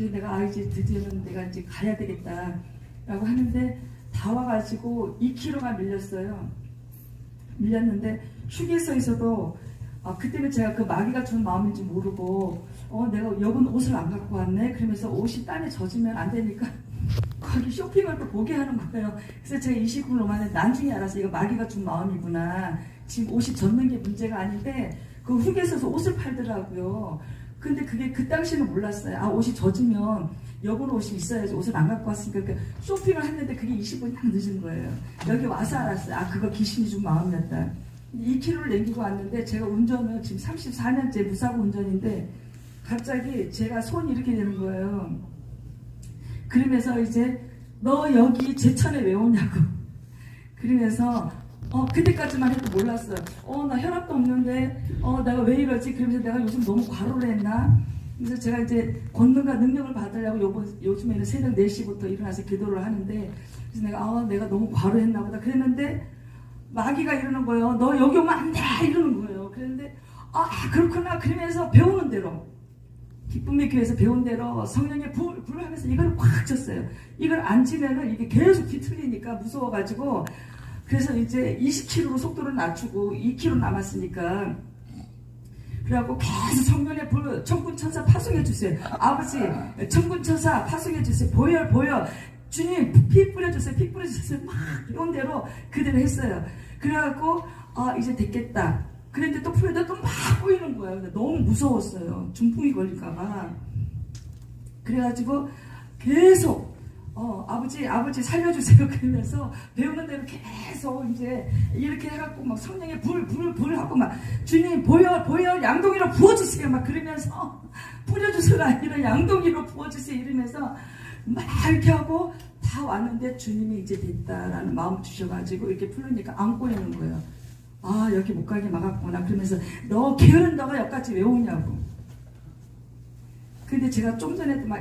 그래서 내가 아 이제 드디어는 내가 이제 가야 되겠다라고 하는데 다 와가지고 2kg가 밀렸어요. 밀렸는데 휴게소에서도 아, 그때는 제가 그 마귀가 준 마음인지 모르고 어 내가 여분 옷을 안 갖고 왔네 그러면서 옷이 땀에 젖으면 안 되니까 거기 쇼핑을 또 보게 하는 거예요. 그래서 제가 20분을 오면 나중에 알아서 이거 마귀가 준 마음이구나. 지금 옷이 젖는 게 문제가 아닌데 그 휴게소에서 옷을 팔더라고요. 근데 그게 그 당시는 몰랐어요. 아 옷이 젖으면 여분 옷이 있어야지 옷을 안 갖고 왔으니까 그 쇼핑을 했는데 그게 20분이 딱 늦은 거예요. 여기 와서 알았어요. 아 그거 귀신이 준 마음이었다. 2kg를 남기고 왔는데 제가 운전을 지금 34년째 무사고 운전인데 갑자기 제가 손이 이렇게 되는 거예요. 그러면서 이제 너 여기 제천에 왜 오냐고. 그러면서 어 그때까지만 해도 몰랐어요. 어 나 혈압도 없는데 어 내가 왜 이러지? 그러면서 내가 요즘 너무 과로를 했나? 그래서 제가 이제 권능과 능력을 받으려고 요번 요즘에는 새벽 4시부터 일어나서 기도를 하는데 그래서 내가 아 내가 너무 과로했나 보다 그랬는데 마귀가 이러는 거예요. 너 여기 오면 안 돼! 이러는 거예요. 그랬는데 아 그렇구나 그러면서 배우는 대로 기쁨의 교회에서 배운 대로 성령의 불, 불을 하면서 이걸 꽉 쳤어요. 이걸 안 지면은 이게 계속 뒤틀리니까 무서워가지고 그래서 이제 20km로 속도를 낮추고 2km 남았으니까 그래갖고 계속 성령의 불, 천군 천사 파송해 주세요. 아버지, 천군 천사 파송해 주세요. 보여, 보여. 주님, 피 뿌려주세요. 피 뿌려주세요. 막 이런 대로 그대로 했어요. 그래갖고 아 이제 됐겠다. 그런데 또 풀에다 또막 보이는 거예요. 근데 너무 무서웠어요. 중풍이 걸릴까봐. 그래가지고 계속 어 아버지 아버지 살려주세요 그러면서 배우는 대로 계속 이제 이렇게 해갖고 막 성령의 불불 불 하고 막 주님 보여 보여 양동이로 부어주세요 막 그러면서 뿌려주세요가 아니라 양동이로 부어주세요 이러면서 막 이렇게 하고 다 왔는데 주님이 이제 됐다라는 마음 주셔가지고 이렇게 풀으니까 안고 있는 거예요. 아 여기 못 가게 막았구나 그러면서 너 게으른 너가 여기까지 왜 오냐고. 근데 제가 좀 전에도 막